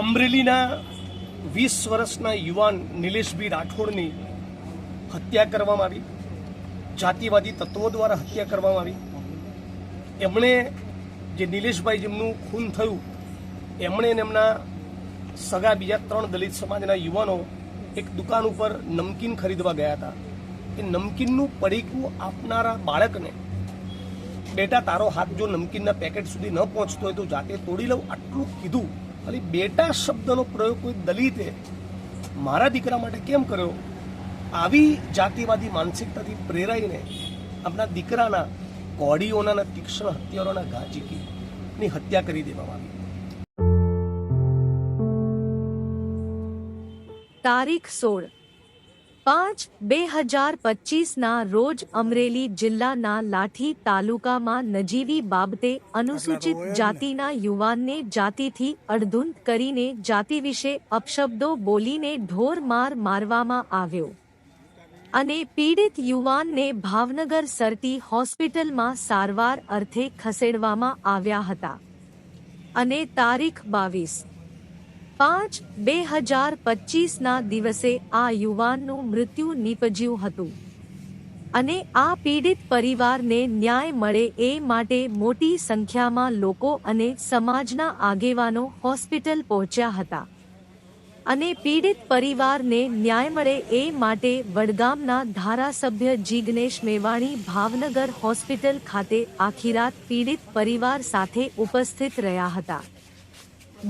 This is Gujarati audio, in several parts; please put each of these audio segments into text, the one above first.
અમરેલીના વીસ વર્ષના યુવાન નિલેશભાઈ રાઠોડની હત્યા કરવામાં આવી. જાતિવાદી તત્વો દ્વારા હત્યા કરવામાં આવી. એમણે જે નિલેશભાઈ જેમનું ખૂન થયું, એમણે એમના સગા બીજા ત્રણ દલિત સમાજના યુવાનો એક દુકાન ઉપર નમકીન ખરીદવા ગયા હતા. એ નમકીનનું પડીકું આપનારા બાળકને બેટા તારો હાથ જો નમકીનના પેકેટ સુધી ન પહોંચતો હોય તો જાતે તોડી લઉં, આટલું કીધું ખાલી બેટા શબ્દનો પ્રયોગ કોઈ દલિતે મારા દીકરા માટે કેમ કર્યો? આવી જાતિવાદી માનસિકતાથી પ્રેરાઈને આપણા દીકરાના કોડીઓના તીક્ષ્ણ હત્યારોના ઘા હત્યા કરી દેવામાં આવી. તારીખ સોળ. પાંચ બે હજાર પચીસના રોજ અમરેલી જિલ્લાના લાઠી તાલુકામાં નજીવી બાબતે અનુસૂચિત જાતિના યુવાનને જાતિથી અડધૂંત કરીને જાતિ વિશે અપશબ્દો બોલીને ઢોર માર મારવામાં આવ્યો. અને પીડિત યુવાનને ભાવનગર સરટી હોસ્પિટલમાં સારવાર અર્થે ખસેડવામાં આવ્યા હતા. અને તારીખ બાવીસ પાંચ બે હજાર પચીસના દિવસે આ યુવાનનું મૃત્યુ નીપજ્યું હતું. અને આ પીડિત પરિવારને ન્યાય મળે એ માટે મોટી સંખ્યામાં લોકો અને સમાજના આગેવાનો હોસ્પિટલ પહોંચ્યા હતા. અને પીડિત પરિવારને ન્યાય મળે એ માટે વડગામના ધારાસભ્ય જીગ્નેશ મેવાણી ભાવનગર હોસ્પિટલ ખાતે આખી રાત પીડિત પરિવાર સાથે ઉપસ્થિત રહ્યા હતા.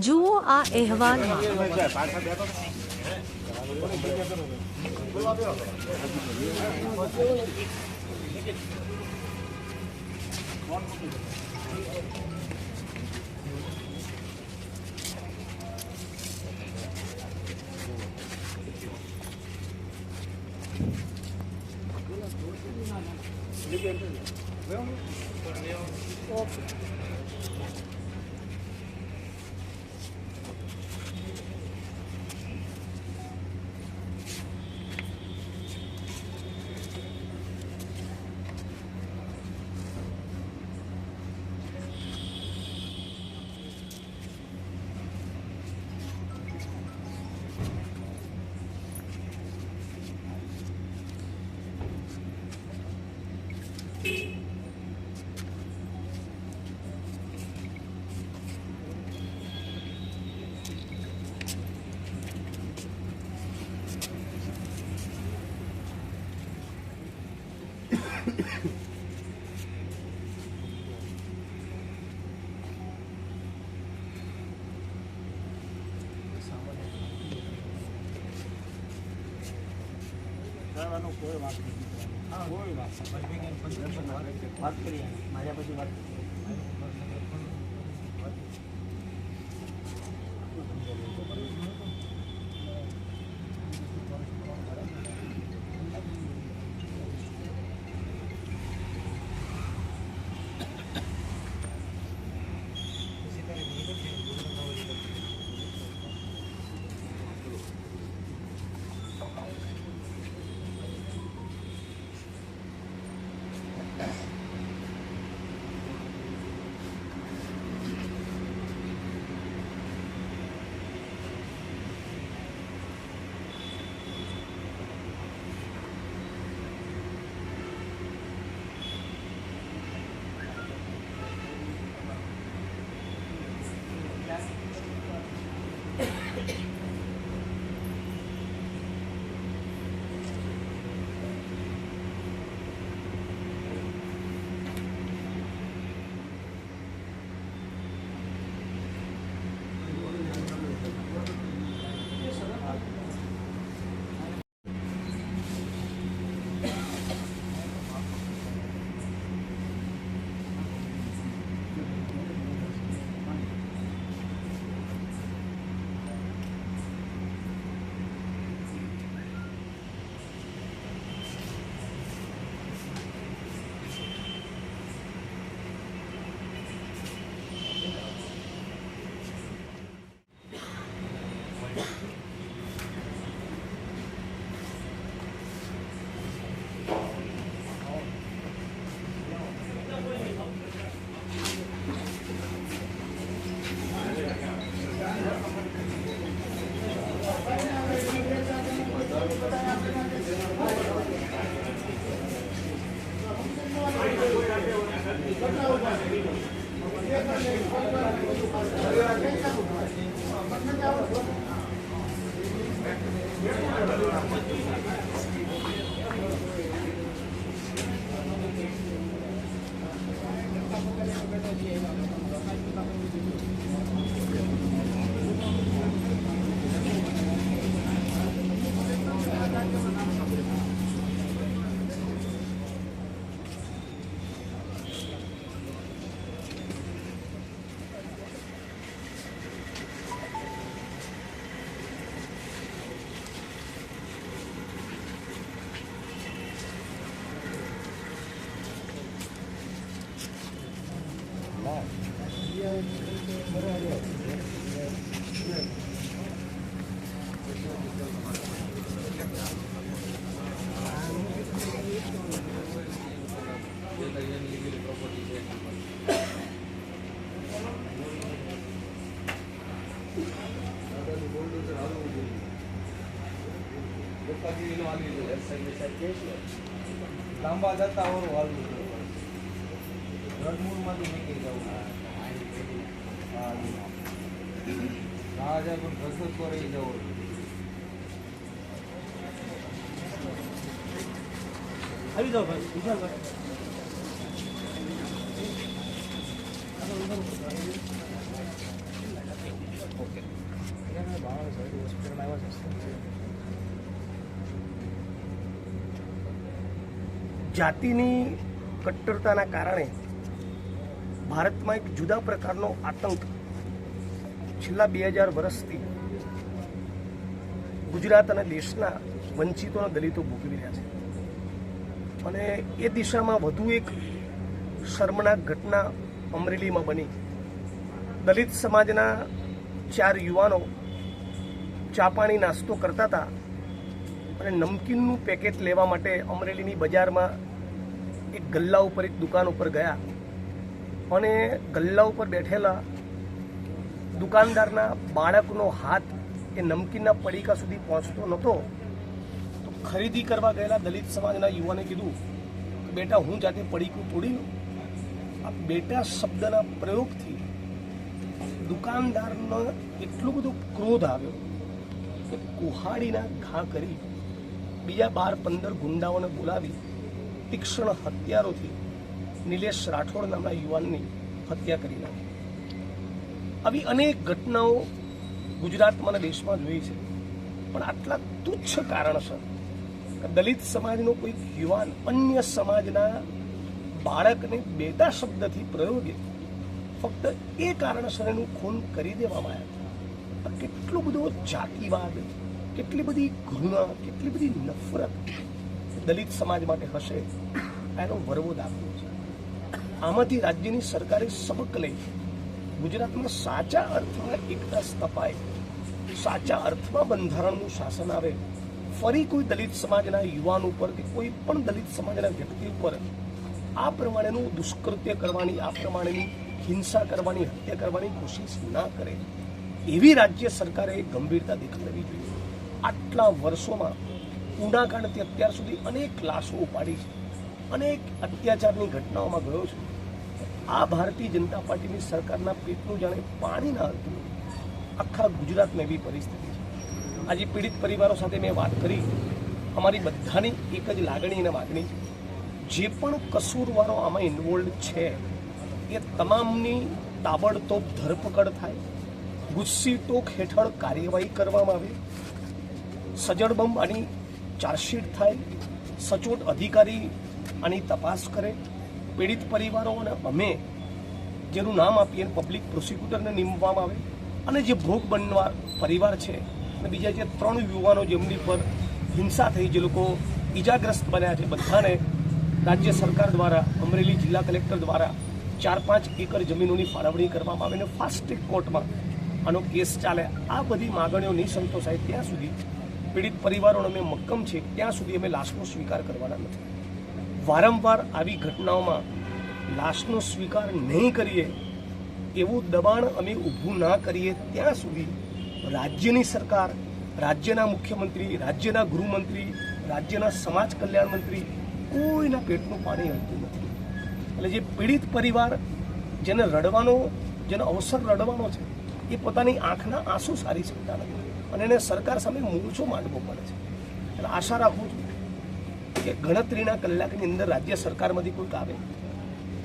જુઓ આ અહેવાલમાં. કોઈ વાત નથી. કોઈ વાત વાત કરીએ. મારા પછી વાત does Gracias. લાંબા જતા ઓરું હાલવું રડમૂળમાંથી નીકળી જવું હા રાજા પણ ઘસતો રહી જવો આવી જાઓ ભાઈ વિશાલભાઈ જાતિની કટ્ટરતાના કારણે ભારતમાં એક જુદા પ્રકારનો આતંક છેલ્લા બે હજાર વર્ષથી ગુજરાત અને દેશના વંચિતો અને દલિતો ભોગવી રહ્યા છે. અને એ દિશામાં વધુ એક શર્મનાક ઘટના અમરેલીમાં બની. દલિત સમાજના ચાર યુવાનો ચા પાણી નાસ્તો કરતા હતા. અને નમકીનનું પેકેટ લેવા માટે અમરેલીની બજારમાં એક ગલ્લા ઉપર એક દુકાન ઉપર ગયા. અને ગલ્લા ઉપર બેઠેલા દુકાનદારના બાળકનો હાથ એ નમકીનના પડીકા સુધી પહોંચતો નહોતો. તો ખરીદી કરવા ગયેલા દલિત સમાજના યુવાને કીધું કે, બેટા, હું જાતે પડીકું તોડી આ બેટા શબ્દના પ્રયોગથી દુકાનદારનો એટલો બધો ક્રોધ આવ્યો કે કુહાડીના ઘા કરી બીજા બાર પંદર ગુંડાઓને બોલાવી તીક્ષ્ણ હત્યારોથી નિલેશ રાઠોડ નામના યુવાનની હત્યા કરી નાખી. આવી અનેક ઘટનાઓ ગુજરાતમાં અને દેશમાં જોઈ છે. પણ આટલા તુચ્છ કારણસર દલિત સમાજનો કોઈ યુવાન અન્ય સમાજના બાળકને બેટા શબ્દથી પ્રયોગે ફક્ત એ કારણસર એનું ખૂન કરી દેવામાં આવ્યા કેટલો બધો જાતિવાદ કેટલી બધી ઘૃણા, કેટલી બધી નફરત દલિત સમાજ માટે હશે એનો વરવો દાખલો છે. આમાંથી રાજ્યની સરકારે સબક લઈ ગુજરાતમાં સાચા અર્થમાં એકતા સ્થપાય, સાચા અર્થમાં બંધારણનું શાસન આવે, ફરી કોઈ દલિત સમાજના યુવાન ઉપર કે કોઈ પણ દલિત સમાજના વ્યક્તિ ઉપર આ પ્રમાણેનું દુષ્કૃત્ય કરવાની, આ પ્રમાણેની હિંસા કરવાની, હત્યા કરવાની કોશિશ ના કરે, એવી રાજ્ય સરકારે ગંભીરતા દેખાડવી જોઈએ. આટલા વર્ષોમાં ઉનાકાંડથી અત્યાર સુધી અનેક લાશો ઉપાડી છે. અનેક અત્યાચારની ઘટનાઓમાં ગયો છે. આ ભારતીય જનતા પાર્ટીની સરકારના પેટનું જાણે પાણી ના હતું આખા ગુજરાતમાં એવી પરિસ્થિતિ છે. આજે પીડિત પરિવારો સાથે મેં વાત કરી. અમારી બધાની એક જ લાગણી અને માગણી છે. જે પણ કસૂરવારો આમાં ઇન્વોલ્વ છે, એ તમામની તાબડતોબ ધરપકડ થાય. ગુસ્સી ટોક હેઠળ કાર્યવાહી કરવામાં આવે. સજડ બંબ આની ચાર્જશીટ થાય, સચોટ અધિકારી આની તપાસ કરે, પીડિત પરિવારો અને અમે જેનું નામ આપીએ પબ્લિક પ્રોસિક્યુટરને નિમવામાં આવે અને જે ભોગ બનવા પરિવાર છે અને બીજા જે ત્રણ યુવાનો જેમની પર હિંસા થઈ જે લોકો ઈજાગ્રસ્ત બન્યા છે, બધાને રાજ્ય સરકાર દ્વારા, અમરેલી જિલ્લા કલેક્ટર દ્વારા ચાર પાંચ એકર જમીનોની ફાળવણી કરવામાં આવે અને ફાસ્ટ ટ્રેક કોર્ટમાં આનો કેસ ચાલે. આ બધી માગણીઓ નહીં સંતોષાય ત્યાં સુધી પીડિત પરિવારોને અમે મક્કમ છે ત્યાં સુધી અમે લાશનો સ્વીકાર કરવાના નથી. વારંવાર આવી ઘટનાઓમાં લાશનો સ્વીકાર નહીં કરીએ, એવું દબાણ અમે ઊભું ના કરીએ, ત્યાં સુધી રાજ્યની સરકાર, રાજ્યના મુખ્યમંત્રી, રાજ્યના ગૃહમંત્રી, રાજ્યના સમાજ કલ્યાણ મંત્રી કોઈના પેટનું પાણી હલતું નથી. એટલે જે પીડિત પરિવાર જેને રડવાનો, જેનો અવસર રડવાનો છે, એ પોતાની આંખના આંસુ સારી શકતા નથી. અને એને સરકાર સામે મોરચો માંડવો પડે છે. એટલે આશા રાખું છું કે ગણતરીના કલાકની અંદર રાજ્ય સરકારમાંથી કોઈક આવે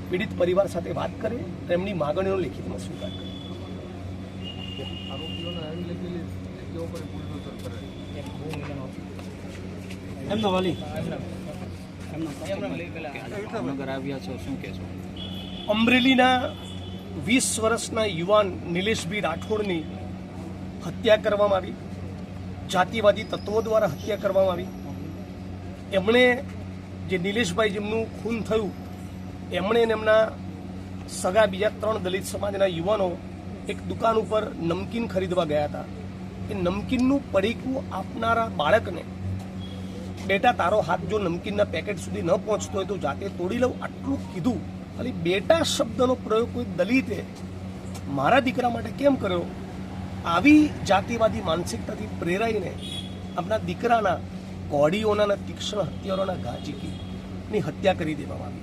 પીડિત પરિવાર સાથે વાત કરે તેમની માગણીઓ લેખિતમાં સ્વીકાર કરે. એમનો વાલી. આવ્યા છો શું કહેશો અમરેલીના વીસ વર્ષના યુવાન નિલેશભાઈ રાઠોડની હત્યા કરવામાં આવી. જાતિવાદી તત્વો દ્વારા હત્યા કરવામાં આવી. એમણે જે નિલેશભાઈ જેમનું ખૂન થયું, એમણે અને એમના સગા બીજા ત્રણ દલિત સમાજના યુવાનો એક દુકાન ઉપર નમકીન ખરીદવા ગયા હતા. એ નમકીનનું પડીકું આપનારા બાળકને બેટા તારો હાથ જો નમકીનના પેકેટ સુધી ન પહોંચતો હોય તો જાતે તોડી લઉં, આટલું કીધું. ખાલી બેટા શબ્દનો પ્રયોગ કોઈ દલિતે મારા દીકરા માટે કેમ કર્યો? આવી જાતિવાદી માનસિકતાથી પ્રેરાઈને આપણા દીકરાના કોડીઓના, તીક્ષ્ણ હત્યારોના ઘા ઝીકીની હત્યા કરી દેવામાં આવી.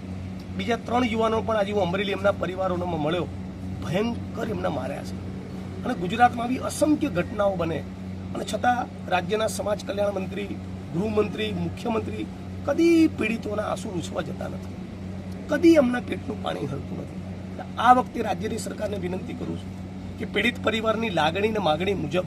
બીજા ત્રણ યુવાનો પણ આજે હું અમરેલી એમના પરિવારોમાં મળ્યો. ભયંકર એમના માર્યા છે. અને ગુજરાતમાં આવી અસંખ્ય ઘટનાઓ બને. અને છતાં રાજ્યના સમાજ કલ્યાણ મંત્રી, ગૃહમંત્રી, મુખ્યમંત્રી કદી પીડિતોના આંસુ રૂછવા જતા નથી. કદી એમના પેટનું પાણી હરતું નથી. આ વખતે રાજ્યની સરકારને વિનંતી કરું છું કે પીડિત પરિવારની લાગણી અને માગણી મુજબ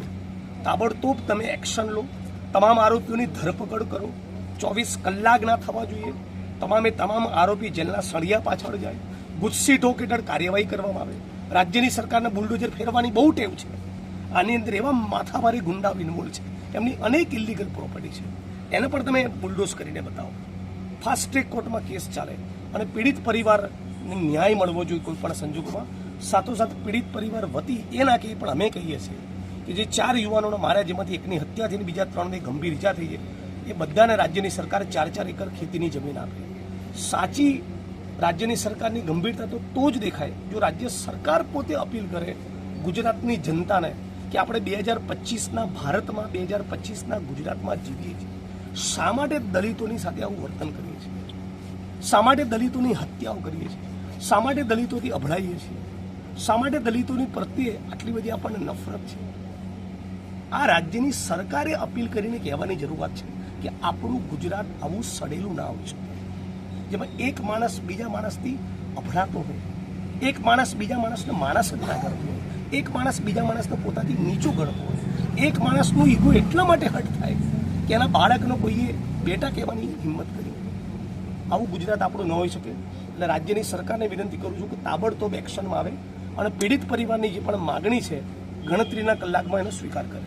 તાબડતોબ તમે એક્શન લો. તમામ આરોપીઓની ધરપકડ કરો. ચોવીસ કલાક ના થવા જોઈએ. તમામે તમામ આરોપી જેલના સળિયા પાછળ જાય. ગુસ્સી ઢોક હેઠળ કાર્યવાહી કરવામાં આવે. રાજ્યની સરકારને બુલડોઝર ફેરવાની બહુ ટેવ છે. આની અંદર એવા માથાભારી ગુંડા વિનમૂળ છે. એમની અનેક ઇલીગલ પ્રોપર્ટી છે. એને પણ તમે બુલડોઝ કરીને બતાવો. ફાસ્ટ ટ્રેક કોર્ટમાં કેસ ચાલે. અને પીડિત પરિવારને ન્યાય મળવો જોઈએ કોઈ પણ સંજોગોમાં. સાથોસાથ પીડિત પરિવાર વતી એ ના કહીએ, પણ અમે કહીએ છીએ કે જે ચાર યુવાનોને માર્યા જેમાંથી એકની હત્યા થઈને બીજા ત્રણને ગંભીર ઈજા થઈ છે, એ બધાને રાજ્યની સરકાર ચાર ચાર એકર ખેતીની જમીન આપે. સાચી રાજ્યની સરકારની ગંભીરતા તો તો જ દેખાય. જો રાજ્ય સરકાર પોતે અપીલ કરે ગુજરાતની જનતાને કે આપણે બે હજાર પચીસના ભારતમાં, બે હજાર પચીસના ગુજરાતમાં જીવીએ છીએ, શા માટે દલિતોની સાથે આવું વર્તન કરીએ છીએ? શા માટે દલિતોની હત્યાઓ કરીએ છીએ? શા માટે દલિતોથી અભડાઈએ છીએ? શા માટે દલિતોની પ્રત્યે આટલી બધી આપણને નફરત છે? આ રાજ્યની સરકારે અપીલ કરીને કહેવાની જરૂરત છે કે આપણું ગુજરાત આવું સડેલું ના હોય જોઈએ જેમાં એક માણસ બીજા માણસથી અભડાતો હોય, એક માણસ બીજા માણસને માણસ જ ના કરતો હોય, એક માણસ બીજા માણસને પોતાથી નીચું ગણતો હોય, એક માણસનું ઈગો એટલા માટે હટ થાય કે એના બાળકનો કોઈએ બેટા કહેવાની હિંમત કરી આવું ગુજરાત આપણું ન હોઈ શકે. એટલે રાજ્યની સરકારને વિનંતી કરું છું કે તાબડતોબ એક્શનમાં આવે અને પીડિત પરિવારની જે પણ માગણી છે ગણતરીના કલાકમાં એનો સ્વીકાર કરે.